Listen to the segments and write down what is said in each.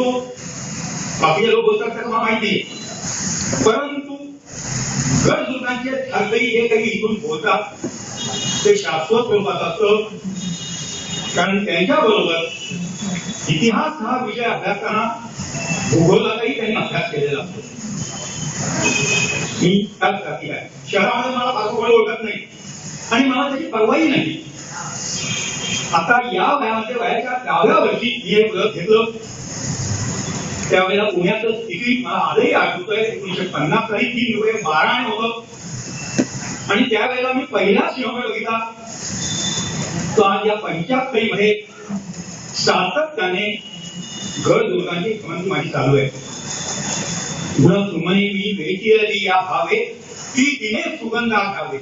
बाकीचे लोक बोलतात त्यांना माहिती परंतु गरजुर्गांचे ठरकही हे काही इथून बोलतात ते शाश्वत स्वरूपात असत. कारण त्यांच्या बरोबर इतिहास हा विषय अभ्यासताना भूगोलाचाही त्यांनी अभ्यास केलेला असतो. मी त्याच जाती आहे. शहरामध्ये मला फार ओळखत नाही. आणि मला त्याची परवाही नाही. आता या वयामध्ये वयाच्या दहाव्या वर्षी मी हे व्रत घेतलं. त्यावेळेला पुण्याचं तिकीट मला आजही आठवतोय. एकोणीशे पन्नास तीन रुपये बारा आणि होतं आणि त्यावेळेला मी पहिला सिंह बघितला. तो आज या पंच्याहत्तरी मध्ये सातत्याने घर दुर्गांची भ्रमंती माझी चालू आहे. गुण सुमने मी भेटी या भावे ती तिने सुगंधा घ्यावे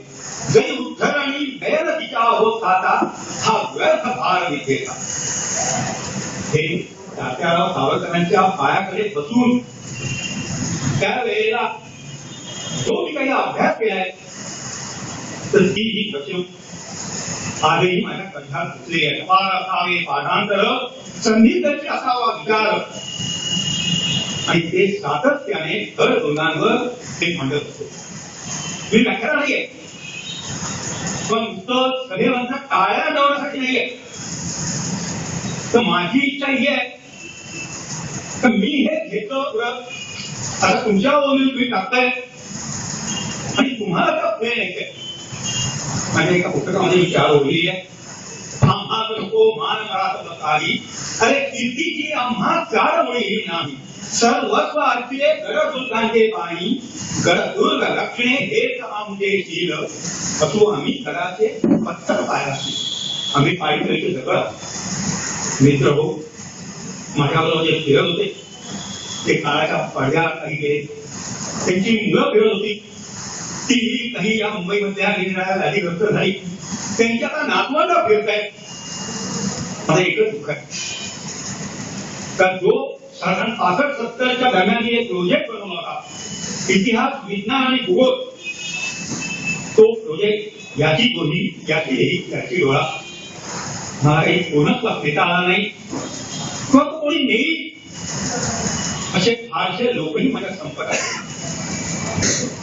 जरी उद्धर आणि बैल तिच्या होत खाता हा व्यर्थ भार विधेचा हे तात्याराव सावरकरांच्या पायाकडे बसून त्यावेळेला जो मी काही अभ्यास केलाय तर ती ही फसवणूक आजही माझ्या कंठात घुसली आहे. पार असावे पाठांतर संधीतची असावा विचार. आणि ते सातत्याने दर दोघांवर ते मांडत होते. मी व्याख्या नाहीये. पण नुसतं सदैवांचा टाळ्या लावण्यासाठी नाहीये. तर माझी इच्छा ही आहे तर मी हे घेतलं व्रत आता तुमच्या ओळी तुम्ही टाकताय. आणि तुम्हाला का पुणे नाही माझ्या एका पुस्तकामध्ये विचार ओढली आहे आम्हा नको मान मरात आली अरे कीर्तीची आम्हा चार मुळी नाही सर्वस्व अर्थे गडदुर्गांचे पाणी. गडदुर्ग रक्षणे हेच आमचे शील. असो आम्ही गडाचे पत्तर पायाशी. आम्ही पायथ्याचे दगड मित्र हो माझ्याबरोबर जे फिरत होते ते काळाच्या पडद्यात काही गेले. त्यांची मुलं फिरत होती. ती काही या मुंबईमधल्या निरनिराळ्या लालीग्रस्त झाली. त्यांच्या आता नातवांना फिरत आहेत मला एकच दुःख आहे. का जो साधारण पासष्ट सत्तरच्या दरम्यान एक प्रोजेक्ट बनवला होता इतिहास विज्ञान आणि भूगोल तो प्रोजेक्ट याची दोन्ही याची याची डोळा. मला काही कोणच वाचता आला नाही? किंवा तो कोणी नेईल असे फारसे लोकही माझ्या संपत आहेत.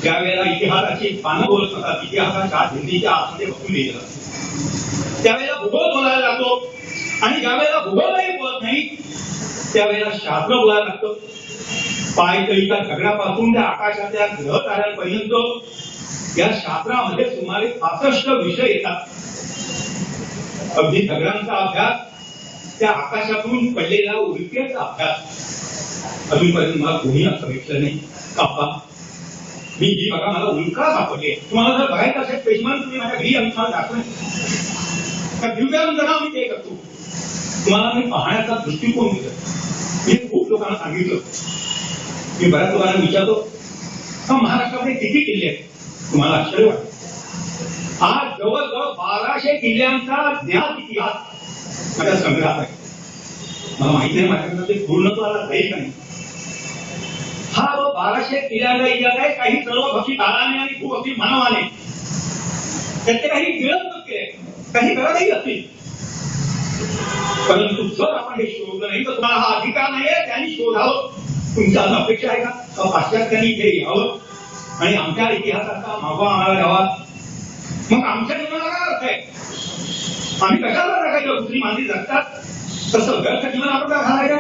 ज्या वेळेला इतिहासाची पानं बोलत असतात इतिहासाच्या हिंदीच्या आतमध्ये बघून लिहिलं असतं. त्यावेळेला भूगोल बोलायला लागतो आणि ज्या वेळेला भूगोलही बोलत नाही त्यावेळेला शास्त्र बोलायला लागतं पायतळीच्या झगड्यापासून त्या आकाशातल्या ग्रह ताऱ्यांपर्यंत या शास्त्रामध्ये सुमारे पासष्ट विषय येतात अगदी दगडांचा अभ्यास त्या आकाशातून पडलेल्या उल्केचा अभ्यास. अजूनपर्यंत मला कोणी असं नाही. कापा. मी ही बघा मला उल्का सापडली तुम्हाला जर बाहेर असेल पेशमान तुम्ही माझ्या घरी आम्ही तुम्हाला दाखवेन का दिव्यांजना ते करतो. तुम्हाला मी पाहण्याचा दृष्टिकोन दिला. मी खूप लोकांना सांगितलं. मी बऱ्याच लोकांना विचारतो हा महाराष्ट्रामध्ये किती किल्ले आहेत? तुम्हाला आश्चर्य वाटतं आज जवळजवळ बाराशे किल्ल्यांचा ज्ञात इतिहास सगळा संग्रहात आहे मला माहिती आहे माझ्याकडनं ते पूर्णत्वाला जाईल का नाही. हा जो बाराशे किल्ल्याला इतिहास आहे काही सर्वभक्षी काळाने आणि भूभक्षी मानवाने. त्याचे काही गिळत नसते काही गरजही असतील. परंतु जर आपण हे शोधलं नाही तर तुम्हाला हा अधिकार नाहीये त्यांनी शोधावं. तुमच्या अपेक्षा आहे का? पाश्चात्यांनी ते यावं? आणि आमच्या इतिहासाचा मागवा आणावा द्यावा मग आमच्या जीवनाला काय अर्थ आहे? आम्ही कशाला टाकायचं तुम्ही मानली जगतात. तसं व्यर्थ जीवन आपण का घालायचं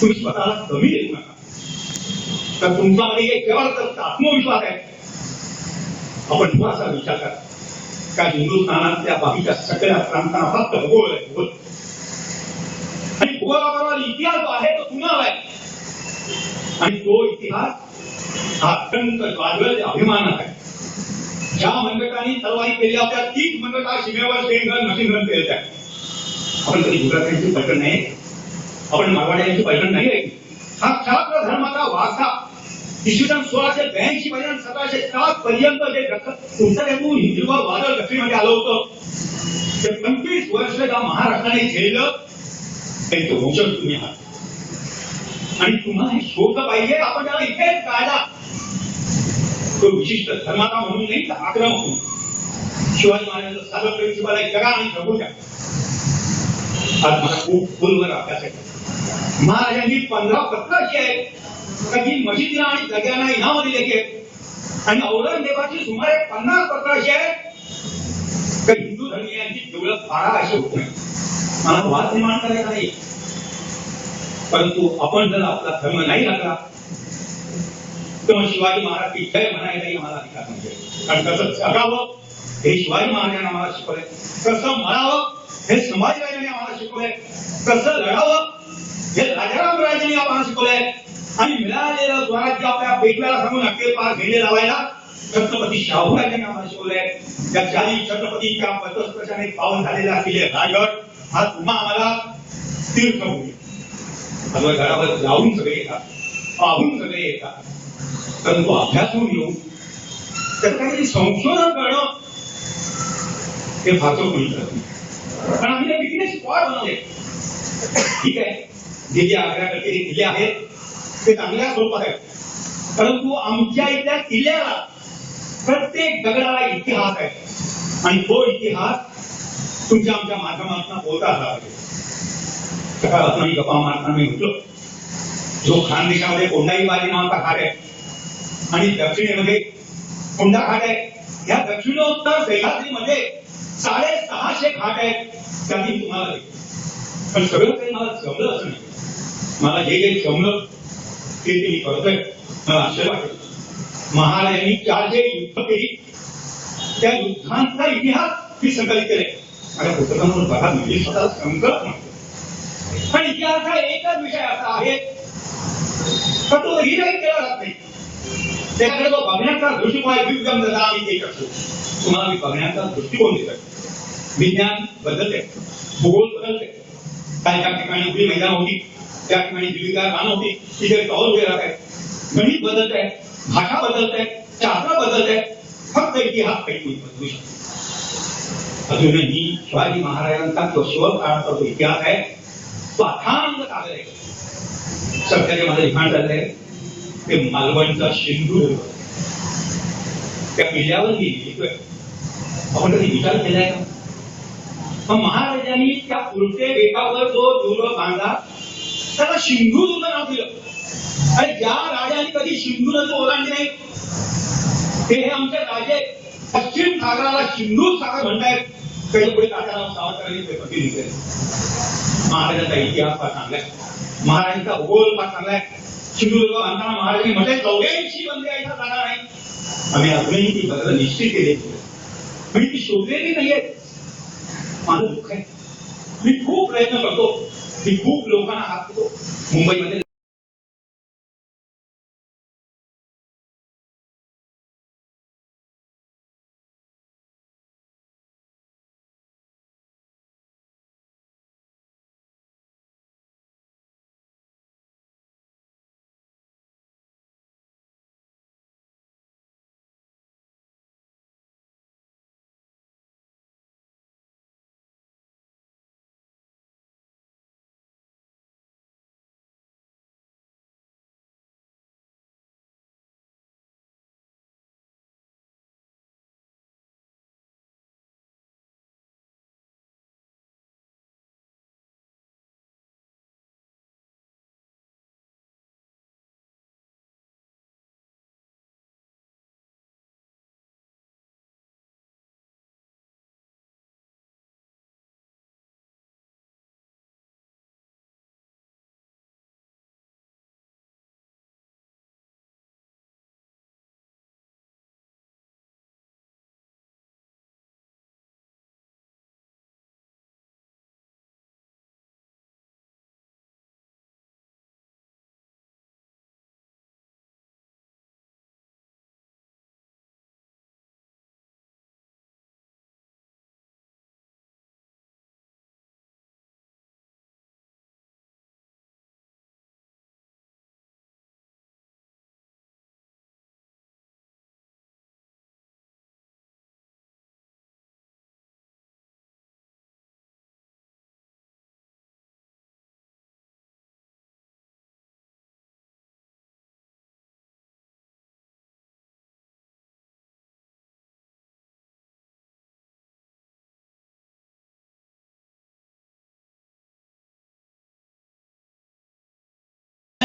तुम्ही स्वतःला कमी देऊ नका. तर तुमच्यामध्ये एक केवळ आत्मविश्वास आहे. आपण थोडासा विचार करा. का हिंदुस्थानातल्या बाकीच्या सगळ्या प्रांतांना फक्त भूगोल आहे भूगोल. आणि भूगोलाबरोबर इतिहास जो आहे तो तुम्हाला आहे. आणि तो इतिहास हा अत्यंत गाजवेल अभिमानात आहे. ज्या मंडळांनी तलवारी केल्या होत्या तीच मंडळा शिमेवर शेणगण मशीनगण केल्या आपण कधी गुजरात्यांची पैठण नाही? आपण मारवाड्यांची पैठण नाही ऐकली हा क्षात्र धर्माचा वारसा इसवी सन सोळाशे ब्याऐंशी पर्यंत सतराशे सात पर्यंत जे दख- तुमच्या वादळ दक्षिणमध्ये आलं होतं. ते पंचवीस वर्ष ज्या महाराष्ट्राने झेललं. त्यांचे वंशज तुम्ही आहात. आणि तुम्हाला हे शोधलं पाहिजे. आपण त्याला इथेच काढला तो विशिष्ट धर्माला म्हणून नाही तर आग्रह म्हणून शिवाजी महाराजांचा साधं प्रेम शिवाला जगा आणि जगू द्या आज मला खूप खोलवर अभ्यास आहे. महाराजांनी पंधरा पत्र अशी आहेत का जी मशिदीला आणि जग्यांना इनामं दिलेली आहेत. आणि औरंगजेबाची सुमारे पन्नास पत्र अशी आहेत का हिंदू धर्मियांची तेवढं बारा अशी होत नाही. मला वाद निर्माण करायचा नाही. परंतु आपण जर आपला धर्म नाही लागला तेव्हा शिवाजी महाराज की जय म्हणायलाही मला अधिकार म्हणजे कारण कसं जगावं हे शिवाजी महाराजांनी आम्हाला शिकवलंय. कसं मरावं हे संभाजीराजांनी आम्हाला शिकवलंय. कसं लढावं हे राजाराम राजांनी आम्हाला शिकवलंय. आणि मिळालेलं स्वराज्य आपल्या पेटव्याला सांगून अखेर पार घेणे लावायला छत्रपती शाहूराजांनी आम्हाला शिकवलंय. त्या चारी छत्रपतींच्या पतस्पर्शाने पावन झालेला असलेले रायगड हा तुम्हा आम्हाला तीर्थ होईल घरावर जाऊन सगळे येतात पाहून सगळे येतात. तर तो अभ्यासून येऊ त्याचं संशोधन करणं हे फारसं कोणी करत पण आम्ही पिकनिक स्पॉट बनवले. ठीक आहे. जे जे आग्र्याकडे किल्ले आहेत. ते चांगल्या स्वरूपात आहेत. परंतु आमच्या इथल्या किल्ल्याला प्रत्येक दगडाला इतिहास आहे. आणि तो इतिहास तुमच्या आमच्या माध्यमातून बोलता आला पाहिजे. सकाळपासून आम्ही गप्पा मारताना मी म्हटलं जो खान देशामध्ये कोंडाई वाली नावाचा घाट आहे आणि दक्षिणेमध्ये कोंडा घाट आहे या दक्षिणोत्तर सह्याद्रीमध्ये साडेसहाशे घाट आहेत. त्यात तुम्हाला पण सगळं काही मला जमलं असं नाही. मला जे जे जमलं ते ते मी करतोय. मला आश्चर्य वाटत. महाराजांनी चारशे युद्ध केली त्या युद्धांचा इतिहास मी संकलित केले माझ्या पुस्तकांवर बघा म्हणजे स्वतः संकल्प म्हणतो. पण इतिहास हा एकच विषय असा आहे का तो रिराईट केला जात नाही. त्याकडे तो बघण्याचा दृष्टिकोन विज्ञान विद्यम आम्ही एक असतो तुम्हाला मी बघण्याचा दृष्टिकोन देतोय. विज्ञान बदलते भूगोल बदलते काही त्या ठिकाणी उभी मैदान होती त्या ठिकाणी जीविका रान होती तिथे टॉल उभे राहत आहे गणित बदलत आहे भाषा बदलत आहे शास्त्र बदलत आहे फक्त इतिहास काही कोणी बदलू शकतो अजूनही शिवाजी महाराजांचा तो शिवकाळाचा जो इतिहास आहे तो अथांग कागद आहे सध्या माझं लिखाण चाललंय ते मालवणचा सिंधुदुर्ग त्या किल्ल्यावर मी आपण कधी विचार केलाय का? मग महाराजांनी त्या उलटे बेटावर जो दुर्ग बांधला त्याला सिंधुदुर्ग नाव दिलं. आणि ज्या राजाने कधी सिंधू नदी ओलांडली नाही ते हे आमचे राजे पश्चिम सागराला सिंधू सागर म्हणतायत. काही पुढे तात्याराव सावरकरांनी ते महाराजांचा इतिहास फार चांगला महाराजांचा भूगोल फार चांगला आहे. सिंधुदुर्ग बांधताना महाराजांनी म्हटले चौऱ्याऐंशी बंदे यायचा जाणार नाही. आम्ही अजूनही ती बदल निश्चित केली म्हणजे ती शोधलेली नाहीये माझं दुःख आहे. मी खूप प्रयत्न करतो. मी खूप लोकांना हात देतो. मुंबईमध्ये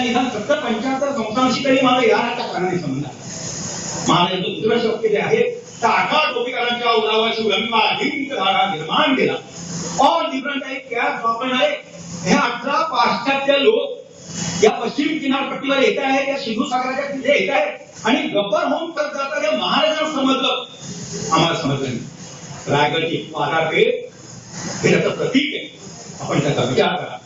निदान सत्तर पंच्याहत्तर संस्थांशी तरी मला या नाटक कारणाने संबंध मला महाराजांचं दुसरं शब्द जे आहे टाका अठरा टोपीकरांच्या उरावाशी उलंबा हिंद धारा निर्माण केला. ऑल डिफरंट आहे कॅब वापरणारे हे अठरा पाश्चात्य लोक या पश्चिम किनारपट्टीवर येत आहेत. या सिंधू सागराच्या तिथे येत आहेत. आणि गब्बर होऊन करत जातात हे महाराजांना समजलं. आम्हाला समजलं नाही. रायगडची बाजारपेठ हे त्याचं प्रतीक आहे. आपण त्याचा विचार करा.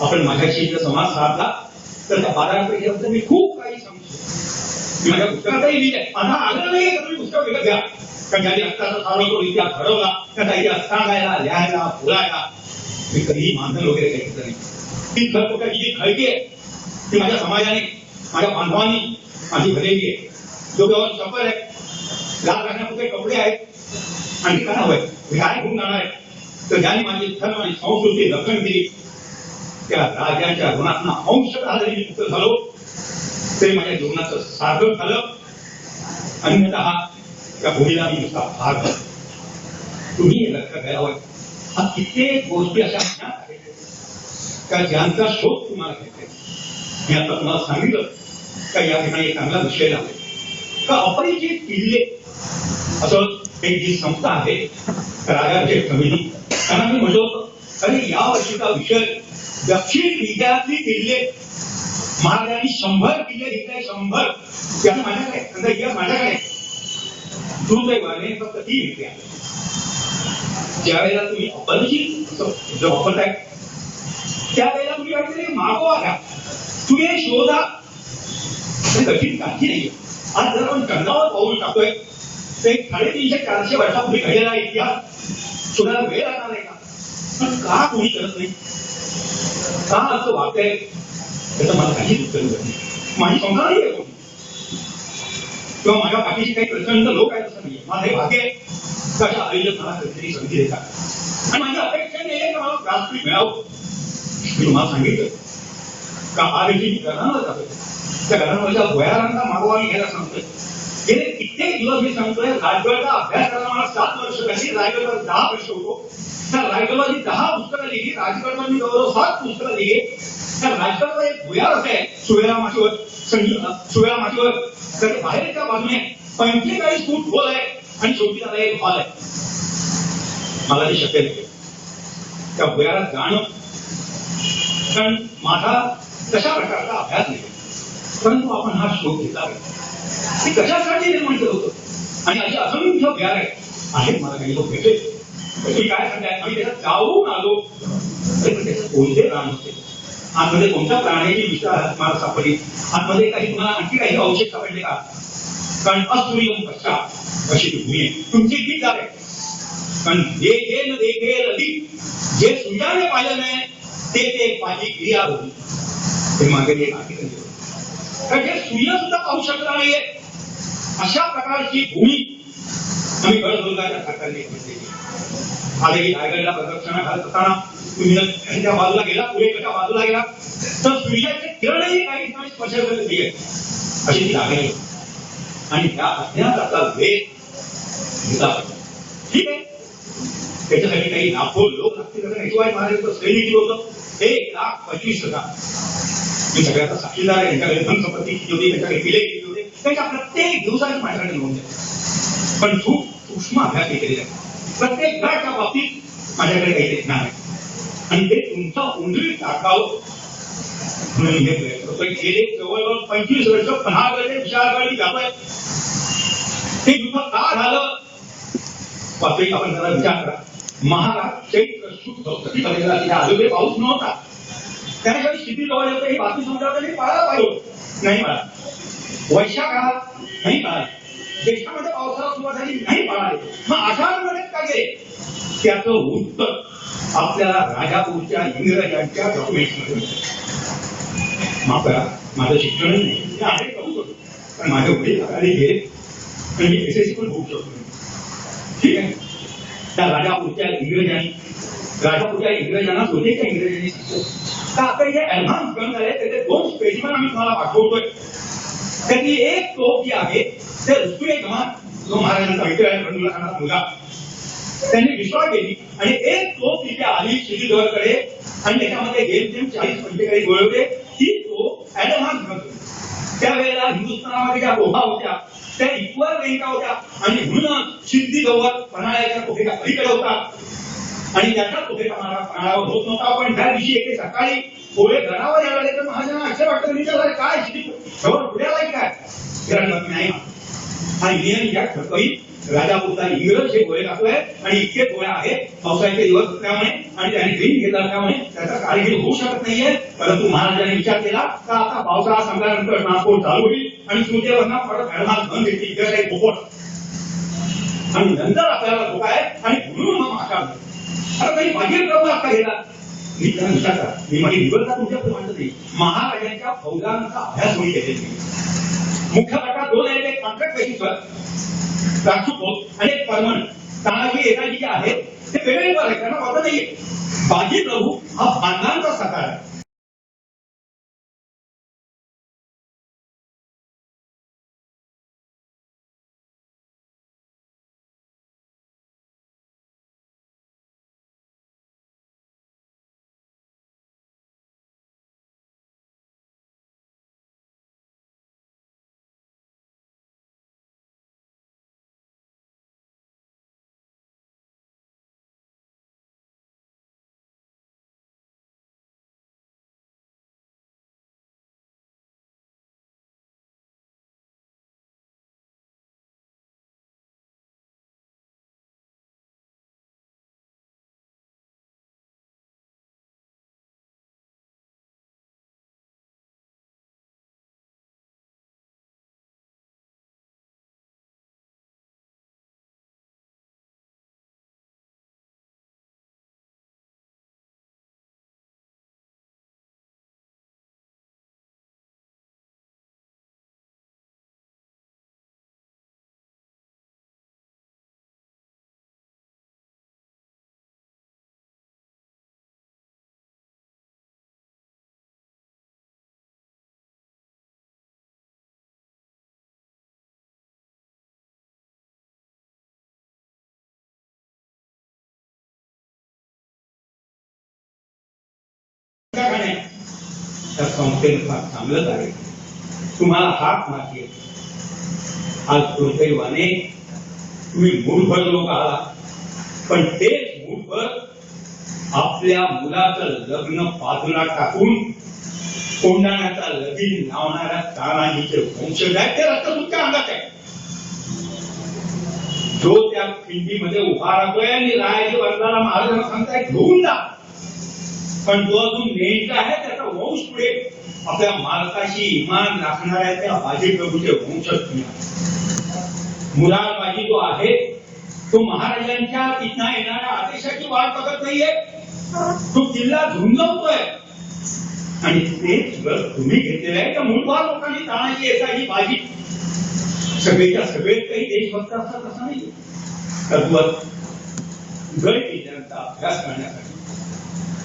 आपण माझ्याशी जर संवाद साधला. तर त्या बाजारपेठेबद्दल मी खूप काही सांगू शकतो माझ्या पुस्तकाचाही लिहिले माझा आग्रह नाही आहे का तुम्ही पुस्तक विकत घ्या? कारण ज्यांनी आत्ताचा सार्वतो इतिहास घडवला त्याचा इतिहास सांगायला लिहायला बोलायला. मी कधीही मानधन वगैरे काही घेतलं नाही. ती खरपुटाची जी खळकी आहे ती माझ्या समाजाने माझ्या बांधवांनी माझी भलेली आहे. जो व्यवस्था चपल आहे. लाल राखण्यापुरते कपडे आहेत. आणखी काय हवंय मी काय घेऊन जाणार आहे. तर ज्यांनी माझी धर्म आणि संस्कृती रक्षण केली त्या राजाच्या ऋणातनं अंशतः जरी झालो. तरी माझ्या जीवनाचं साधन झालं. अन्यतः त्या भूमीला मी नुसता भाग तुम्ही लक्षात घ्यावं हा कित्येक गोष्टी अशा ज्ञात का ज्यांचा शोध तुम्हाला घेते मी आता तुम्हाला सांगितलं का या ठिकाणी चांगला विषय लावले का अपरिचित किल्ले? असं एक जी संस्था आहे राजाचे कमिनी त्यांना मी म्हटलं होतं अरे या वर्षीचा विषय दक्षिण विद्यार्थी किल्ले महाराजांनी शंभर किल्ले घेतले शंभर. त्यानं माझ्याकडे त्यांचा इतिहास माझ्याकडे दुर्दैवाने फक्त ती घेतली आहे ज्यावेळेला तुम्ही अपरिचित जो वापरताय त्यावेळेला तुम्ही वाटते मागोवा घ्या तुम्ही हे शोधा. कठीण काही नाही आज जर आपण चंद्रावर पाऊल टाकतोय ते साडेतीनशे चारशे वर्षापूर्वी घडलेला इतिहास शोधायला वेळ लागणार नाही का? पण का कोणी करत नाही? असं वागतंय त्याचं मला काहीच उत्तर माझी संस्था नाही आहे किंवा माझ्या बाकीचे काही प्रचंड लोक आहेत असं नाहीये माझं हे भाग्य आहे का मला कधीतरी संधी देतात आणि माझी अपेक्षा नाही आहे का मला व्यासपीठ मिळावं मी तुम्हाला सांगितलं का हा मी घरांवर जातोय त्या घरांवरच्या भयारांचा मागोवा मी घ्यायला सांगतोय गेले कित्येक दिवस मी सांगतोय रायगडचा अभ्यास करायला मला सात वर्ष झाली रायगडवर दहा वर्ष होतो. त्या रायगडवर जी दहा पुस्तकं लिहिली राजगडवर मी जवळजवळ सात पुस्तकं लिहिली. त्या राजगडवर एक भुयार असे सुवेळा माशीवर सुवेळा माशीवर तर बाहेरच्या बाजूने पंचेचाळीस फूट खोल आहे आणि शेवटी त्याला एक हॉल आहे. मला ते शक्य नाही. त्या भुयारात जाणं कारण माझा तशा प्रकारचा अभ्यास नाही. परंतु आपण हा शोध घेतला आहे मी कशासाठी निर्माण केलं होतं? आणि अशी असंख्य भुयार आहेत. मला काही लोक भेटले. तुम्ही काय सांगाय आम्ही त्याला जाऊन आलो. कोणते प्राण होते? आतमध्ये कोणत्या प्राण्याची विचार तुम्हाला सापडली? आतमध्ये काही तुम्हाला आणखी काही औषध सापडले का? कारण असूर्यम पश्चात अशी तुम्ही आहे तुमची ती जाग आहे कारण जे जे न देखे अधिक जे सूर्याने पाहिलं नाही ते ते माझी क्रिया होती. ते मागे एक आर्टिकल लिहिलं. कारण जे सूर्य सुद्धा पाहू शकला नाहीये अशा प्रकारची भूमी आम्ही गडदुर्गाच्या सरकारने घेतलेली आधी रायगडला प्रदक्षिणा घालत असताना तुम्ही जर त्या बाजूला गेला पुरेकडच्या बाजूला गेला तर सूर्याचे किरणही काही ठिकाणी स्पर्श करत नाहीये अशी ती जागा आहे आणि त्या अज्ञाताचा वेग घेतला ठीक आहे त्याच्यासाठी काही लाखो लोक लागतील असं नाही. शिवाय महाराजांचं सैनिक होतं एक लाख पंचवीस हजार. मी सगळ्याचा साक्षीदार आहे त्यांच्याकडे धनसंपत्ती किती होती त्यांच्याकडे किल्ले किती होते त्यांच्या प्रत्येक दिवसाची माझ्याकडे नोंद आहे पण खूप सूक्ष्म अभ्यास मी आहे. प्रत्येक गटाच्या बाबतीत माझ्याकडे काही ज्ञान आहे आणि ते तुमचा उंदरी टाकावं म्हणून हे प्रयत्न करतोय. गेले जवळजवळ पंचवीस वर्ष पन्हागडे विशाळगडी जातोय. ते युद्ध का झालं? वास्तविक आपण जरा विचार करा. महाराज चैत्र शुद्ध प्रतिपदेला आजोबे पाऊस नव्हता. त्याने काही शिथिल जवळ येतं ही बातमी समजावं तरी पाळायला पाहिजे नाही पाळा. वैशाखात नाही पाळा देशामध्ये पावसाला सुरुवात झाली नाही पाळाले मग आषाढमध्ये काय गेले त्याचं उत्तर आपल्याला राजापूरच्या इंग्रजांच्या डॉक्युमेंटमध्ये मिळतं माफ करा माझं शिक्षण नाही. मी आहे करू शकतो. पण माझे वडील अकाली गेले. आणि मी एस एस सी पण होऊ शकतो. ठीक आहे? त्या राजापूरच्या इंग्रजांनी राजापूरच्या इंग्रजांना स्वतःच्या इंग्रजांनी सांगितलं तर आता जे ऍडव्हान्स गन झाले त्याचे दोन स्पेसिमन आम्ही तुम्हाला पाठवतोय. त्यातली एक तोफ जी आहे ते ऋतुले गमान जो महाराजांचा मित्र आहे रणुला मुलगा. त्यांनी विश्वास केली आणि एक तोफ तिथे आली श्रीधरकडे आणि त्याच्यामध्ये गेम जेम चाळीस पंचेचाळीस वळवले गोळे तोफ ऍडम हा ऍट त्यावेळेला हिंदुस्थानामध्ये ज्या गुहा होत्या त्या इक्वल रेंका होत्या. आणि म्हणूनच सिद्धी गवत पन्हाळ्याच्या कोठेच्या अलीकडे होता. आणि त्याच्या कुठेचा मारा पन्हाळावर होत नव्हता. पण त्या दिवशी एके सकाळी पोळे घरावर यायला तर महाजन असे वाटतं विचार काय स्थिती खबर उड्याला काय? विराट नाही. आणि नियम या ठरकई राजापूरचा इंग्रज हे गोळे घातलाय आणि इतके गोळे आहेत. पावसाळ्याचे दिवस असल्यामुळे आणि त्यांनी ड्रीम घेतला असल्यामुळे त्याचा कारगिरी होऊ शकत नाहीये. परंतु महाराजांनी विचार केला का आता पावसाळा संपल्यानंतर ट्रान्सपोर्ट चालू होईल आणि सूर्यवरना परत ऍडव्हान्स धन येतील इकडे काही पोपट आणि नंतर आपल्याला धोका आहे आणि म्हणून मग आशा आता काही बाजीर प्रभू आता गेला. मी त्यांना विचार करा. मी माझी विवरता तुमच्याकडे मांडत नाही. महाराजांच्या फौजांचा अभ्यास मी केलेला मुख्य प्रकार दोन आहेत एक कॉन्ट्रॅक्ट बेसिसवर दाखवतो. होत आणि एक परमनंट तानाजी एकाजी जे आहेत ते वेगळे आहे त्यांना वाटत नाहीये बाजी प्रभू हा बांधलांचा सकार आहे. त्या संस्थेनं फार चांगलं आहे तुम्हाला हात मागे आज दुर्दैवाने तुम्ही मूठभर लोक आहात. पण तेच मूठभर आपल्या मुलाचं लग्न बाजूला टाकून कोंडाण्याचा लगीन लावणाऱ्या तानाजीचे वंशज आहेत ते रक्त तुमच्या अंगात आहे. जो त्या खिंडीमध्ये उभा राहतोय आणि रायाची वर्गाला महाराजांना सांगताय घेऊन जा. पण जो अजून नेमका आहे वंश पुढे आपल्या मालकाशी इमान राखणाऱ्या त्या बाजी प्रभूचे वंशज तुम्ही बाजी जो आहे तो महाराजांच्या तिथं येणाऱ्या आदेशाची वाट बघत नाहीये. तो किल्ला झुंजवतोय. आणि तेच तुम्ही घेतलेलं आहे त्या मूळभर लोकांनी ताणाची येता ही बाजी. सगळेच्या सगळेच काही देशभक्त असतात असं नाही. तद्वत गळती जनता अभ्यास करण्यासाठी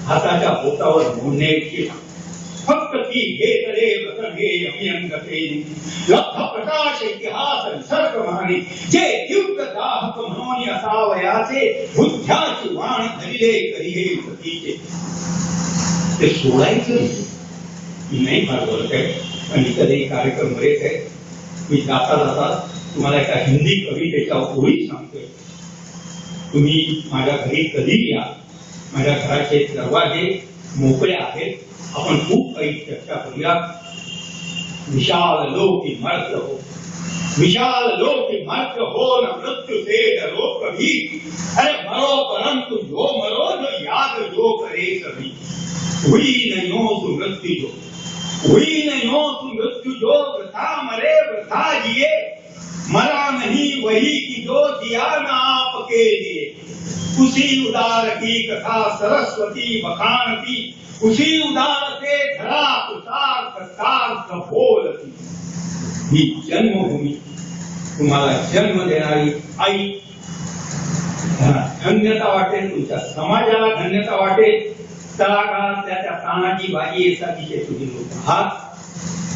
हाताच्या बोटावर मोडण्याची फक्त ती हे तरे वचन हे अभियंगते। लब्ध प्रकाश इतिहास निसर्ग माने जे दिव्य दाहक म्हणून असावयाचे बुद्ध्याची वाण धरिले करिहे सतीचे ते सोडायचं नाही. मी नाही फार बोलत आहे पण इतर एक कार्यक्रम बरेच आहे। मी जाता जाता तुम्हाला एका हिंदी कवितेच्या ओळी सांगतोय। तुम्ही माझ्या घरी कधी या माझ्या घराचे दरवाजे मोकळे आहेत आपण खूप काही चर्चा करूया विशाल लोकी मर्त हो विशाल लोकी मर्त हो न मृत्यू से डरो कभी अरे मरो परंतु जो मरो जो याद जो करे कभी हुई न यो सु मृत्यु जो हुई न यो सु मृत्यु जो वृथा मरे वृथा जिए मरा नहीं वही की जो जिया न आपके लिए उसी उदार की कथा सरस्वती बखानती उसी उदार से धरा तुषार सत्कार बोलती ही जन्मभूमी तुम्हाला जन्म देणारी आई. धन्यता वाटेल तुमच्या समाजाला धन्यता वाटेल. तळागाळातल्या त्याच्या तानाजी बाजी येसाठीचे तुम्ही लोक आहात.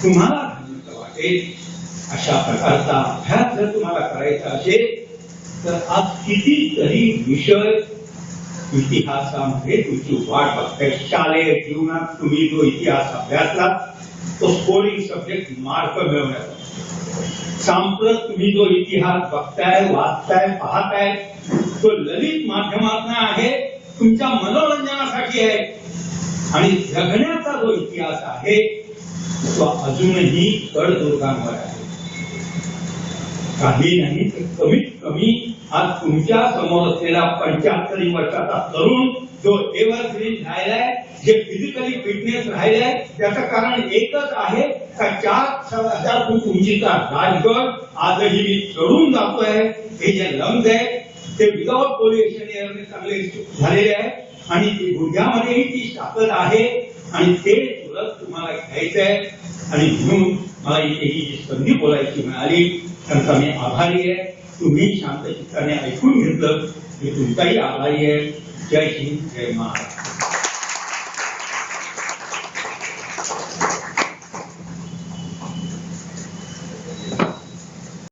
तुम्हाला धन्यता वाटेल. अशा प्रकारचा अभ्यास जर तुम्हाला करायचा असेल तर आज कितीतरी विषय इतिहासामध्ये तुमची वाट बघताय. शालेय जीवनात तुम्ही जो इतिहास अभ्यासला तो स्कोरिंग सब्जेक्ट मार्क मिळवण्याचा सांप्रत तुम्ही जो इतिहास बघताय वाचताय पाहताय तो ललित माध्यमात आहे तुमच्या मनोरंजनासाठी आहे. आणि जगण्याचा जो इतिहास आहे तो अजूनही कडदुर्गांवर आहे. काही नाही तर कमीत कमी आज तुमच्यासमोर असलेला पंच्याहत्तरी वर्षाचा तरुण जो एव्हरग्रीन राहिलाय जे फिजिकली फिटनेस राहिलाय त्याचं कारण एकच आहे का चार हजार फूट उंचीचा राजगड आजही मी चढून जातोय. हे जे लंग्स आहे ते विदाउट पोल्युशन एअरने चांगले झालेले आहे. आणि ती गुडघ्यामध्येही ती ताकद आहे. आणि ते तुरंत तुम्हाला घ्यायचंय. आणि म्हणून मला इथे ही संधी बोलायची मिळाली त्यांचा मी आभारी आहे. तुम्ही शांत चित्ताने ऐकून घेतलं मी तुमचाही आभारी आहे. जय हिंद जय महाराष्ट्र.